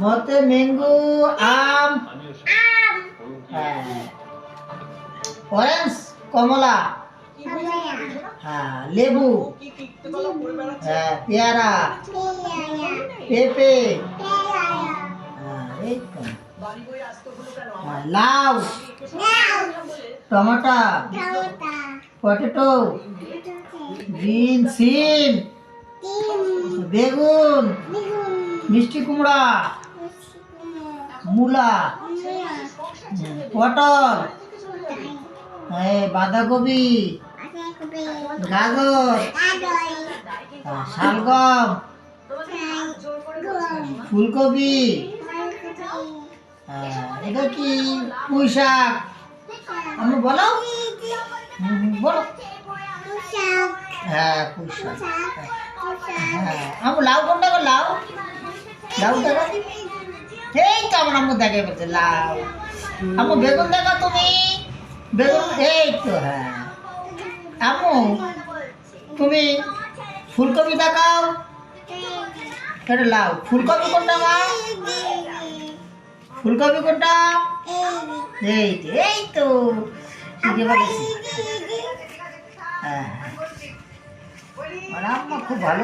মতে ম্যাঙ্গো আম। হ্যাঁ। অরেঞ্জ কমলা। হ্যাঁ লেবু। হ্যাঁ পেয়ারা। পেঁপে। হ্যাঁ। হ্যাঁ, লাউ। টমাটো। পটেটো। বিন সিম। বেগুন। মিষ্টি কুমড়া, মূলা, পটল বাঁধাকপি, গাজর, শালগম, ফুলকপি এটা কি? পুঁই শাক আমি বলো বলো। হ্যাঁ পুঁই শাক হ্যাঁ আমি লাউ কোনটা লাউ এই তো আমার আম্মু দেখে বলছে লাউ আম্মু, বেগুন দেখা তুমি। বেগুন, এই তো হ্যাঁ। আম্মু, তুমি ফুলকপি দেখাও। এটা লাউ ফুলকপি কোনটা, মা? ফুলকপি কোনটা? এই এই তো। হ্যাঁ আম্মা খুব ভালো